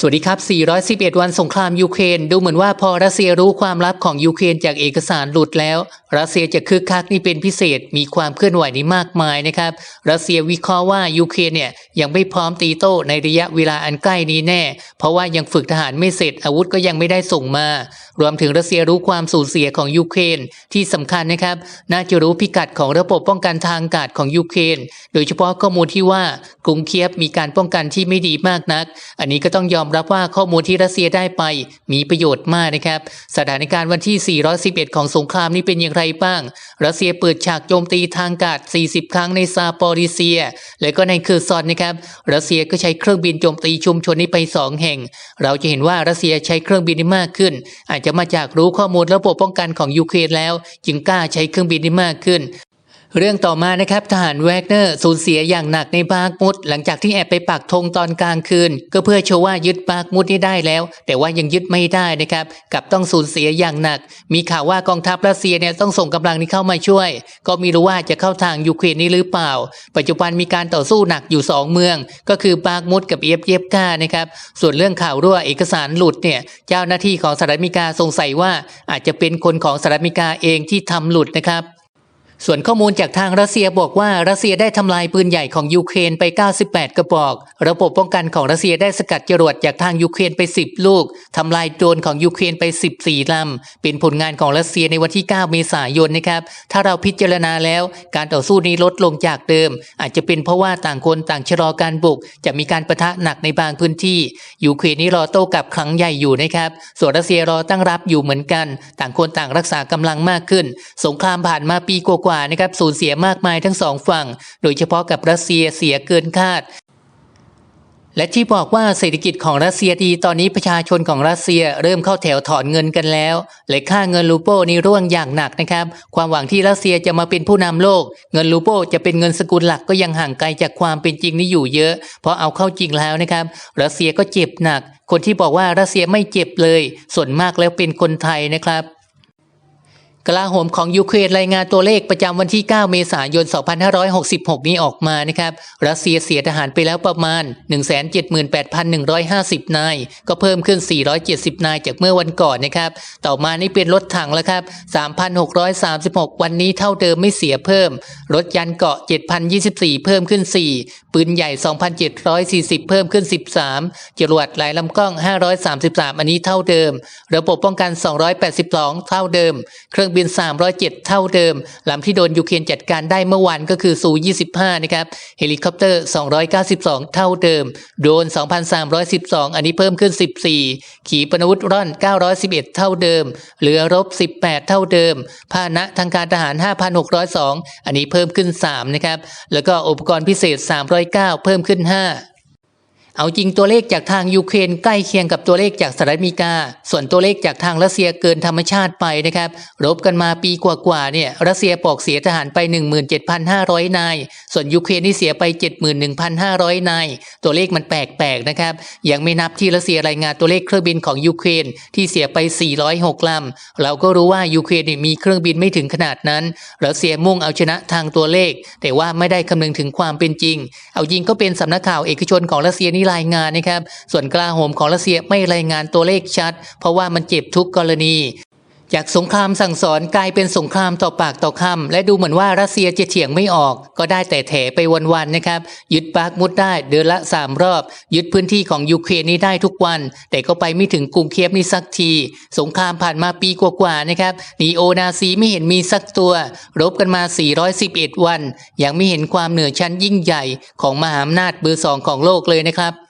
สวัสดีครับ 411 วันสงครามยูเครน ดูเหมือนว่าพอรัสเซียรู้ความลับของยูเครนจากเอกสารหลุดแล้ว รัสเซียจะคึกคักนี่เป็นพิเศษ มีความเคลื่อนไหวนี้มากมายนะครับ รัสเซียวิเคราะห์ว่ายูเครนเนี่ยยังไม่พร้อมตีโต้ในระยะเวลาอันใกล้นี้แน่ เพราะว่ายังฝึกทหารไม่เสร็จ อาวุธก็ยังไม่ได้ส่งมา รวมถึงรัสเซียรู้ความสูญเสียของยูเครนที่สำคัญนะครับ น่าจะรู้พิกัดของระบบป้องกันทางอากาศของยูเครน โดยเฉพาะข้อมูลที่ว่ากรุงเคียฟมีการป้องกันที่ไม่ดีมากนัก อันนี้ก็ต้องยอมรับว่าข้อมูลที่รัสเซียได้ไปมีประโยชน์มากนะครับ สถานการณ์วันที่ 411 ของสงครามนี้เป็นอย่างไรบ้าง รัสเซียเปิดฉากโจมตีทางอากาศ40 ครั้งในซาปอริเซีย และก็ในเคอร์ซอนนะครับ รัสเซียก็ใช้เครื่องบินโจมตีชุมชนนี้ไป 2 แห่ง เราจะเห็นว่ารัสเซียใช้เครื่องบินนี้มากขึ้น อาจจะมาจากรู้ข้อมูลระบบป้องกันของยูเครนแล้ว จึงกล้าใช้เครื่องบินนี้มากขึ้น เรื่องต่อมานะครับทหารแวกเนอร์สูญเสียอย่างหนักในบากมุด หลังจากที่แอบไปปักธงตอนกลางคืน ก็เพื่อโชว์ว่ายึดบากมุดนี้ได้แล้ว แต่ว่ายังยึดไม่ได้นะครับกับต้องสูญเสียอย่างหนัก มีข่าวว่ากองทัพรัสเซียเนี่ยต้องส่งกำลังนี้เข้ามาช่วย ก็ม่รู้ว่าจะเข้าทางยูเครนนี้หรือเปล่า ปัจจุบันมีการต่อสู้หนักอยู่ 2 เมือง ก็คือบากมุดกับเอฟเยฟกานะครับส่วนเรื่องข่าวรั่วเอกสารหลุดเนี่ยเจ้าหน้าที่ของสหรัฐอเมริกาสงสัยว่าอาจจะเป็นคนของสหรัฐอเมริกาเองที่ทำหลุดนะครับ ส่วนข้อมูลจากทางรัสเซียบอกว่ารัสเซียได้ทำลายปืนใหญ่ของยูเครนไป 98 กระบอก ระบบป้องกันของรัสเซียได้สกัดจรวดจากทางยูเครนไป 10 ลูกทำลายโดรนของยูเครนไป 14ลำเป็นผลงานของรัสเซียในวันที่ 9 เมษายนนะครับ ถ้าเราพิจารณาแล้วการต่อสู้นี้ลดลงจากเดิม อาจจะเป็นเพราะว่าต่างคนต่างชะลอการบุก จะมีการประทะหนักในบางพื้นที่ยูเครนนี่รอโต้กลับครั้งใหญ่อยู่นะครับส่วนรัสเซียรอตั้งรับอยู่เหมือนกัน ต่างคนต่างรักษากำลังมากขึ้น สงครามผ่านมาปีกว่าๆนะครับสูญเสียมากมายทั้งสองฝั่ง โดยเฉพาะกับรัสเซียเสียเกินคาด และที่บอกว่าเศรษฐกิจของรัสเซียดีตอนนี้ประชาชนของรัสเซียเริ่มเข้าแถวถอนเงินกันแล้วและค่าเงินรูโป้นี่ร่วงอย่างหนักนะครับ ความหวังที่รัสเซียจะมาเป็นผู้นำโลก เงินรูโป้จะเป็นเงินสกุลหลักก็ยังห่างไกลจากความเป็นจริงนี้อยู่เยอะ เพราะเอาเข้าจริงแล้วนะครับ รัสเซียก็เจ็บหนัก คนที่บอกว่ารัสเซียไม่เจ็บเลย ส่วนมากแล้วเป็นคนไทยนะครับ กลาโหมของยูเครนรายงานตัวเลขประจำวันที่ 9 เมษายน 2566 นี้ออกมานะครับ รัสเซียเสียทหารไปแล้วประมาณ 178,150 นาย ก็เพิ่มขึ้น 470 นายจากเมื่อวันก่อนนะครับ ต่อมานี่เป็นรถถังแล้วครับ 3,636 วันนี้เท่าเดิมไม่เสียเพิ่ม รถยันเกาะ 7,024 เพิ่มขึ้น 4ปืนใหญ่ 2,740 เพิ่มขึ้น 13 จรวดหลายลำกล้อง 533 อันนี้เท่าเดิม ระบบป้องกัน 282 เท่าเดิม เครื่องบิน 307 เท่าเดิม ลำที่โดนยูเครนจัดการได้เมื่อวานก็คือซู25 นะครับ เฮลิคอปเตอร์ 292 เท่าเดิม โดรน 2,312 อันนี้เพิ่มขึ้น 14 ขีปนาวุธร่อน 911 เท่าเดิม เรือรบ 18 เท่าเดิม พาหนะทางการทหาร 5,602 อันนี้เพิ่มขึ้น 3 นะครับ แล้วก็อุปกรณ์พิเศษ 3 309 เพิ่มขึ้น 5 เอาจริงตัวเลขจากทางยูเครนใกล้เคียงกับตัวเลขจากสหรัฐอเมริกา ส่วนตัวเลขจากทางรัสเซียเกินธรรมชาติไปนะครับรบกันมาปีกว่าๆเนี่ยรัสเซียปอกเสียทหารไป 17,500 นาย ส่วนยูเครนที่เสียไป 71,500 นาย ตัวเลขมันแปลกๆนะครับยังไม่นับที่รัสเซียรายงานตัวเลขเครื่องบินของยูเครนที่เสียไป 406ลำเราก็รู้ว่ายูเครนมีเครื่องบินไม่ถึงขนาดนั้นรัสเซียมุ่งเอาชนะทางตัวเลข แต่ว่าไม่ได้คำนึงถึงความเป็นจริง เอาจริงก็เป็นสำนักข่าวเอกชนของรัสเซียนี่รายงานนะครับ ส่วนกลาโหมของรัสเซียไม่รายงานตัวเลขชัด เพราะว่ามันเจ็บทุกกรณี จากสงครามสั่งสอนกลายเป็นสงครามต่อปากต่อคำและดูเหมือนว่ารัสเซียจะเถียงไม่ออก ก็ได้แต่แถไปวันๆนะครับ ยึดบากมุดได้เดือนละ 3 รอบ ยึดพื้นที่ของยูเครนนี้ได้ทุกวัน แต่ก็ไปไม่ถึงกรุงเคียฟนี่สักที สงครามผ่านมาปีกว่าๆนะครับนีโอนาซีไม่เห็นมีสักตัว รบกันมา 411 วัน ยังไม่เห็นความเหนือชั้นยิ่งใหญ่ของมหาอำนาจเบอร์สองของโลกเลยนะครับ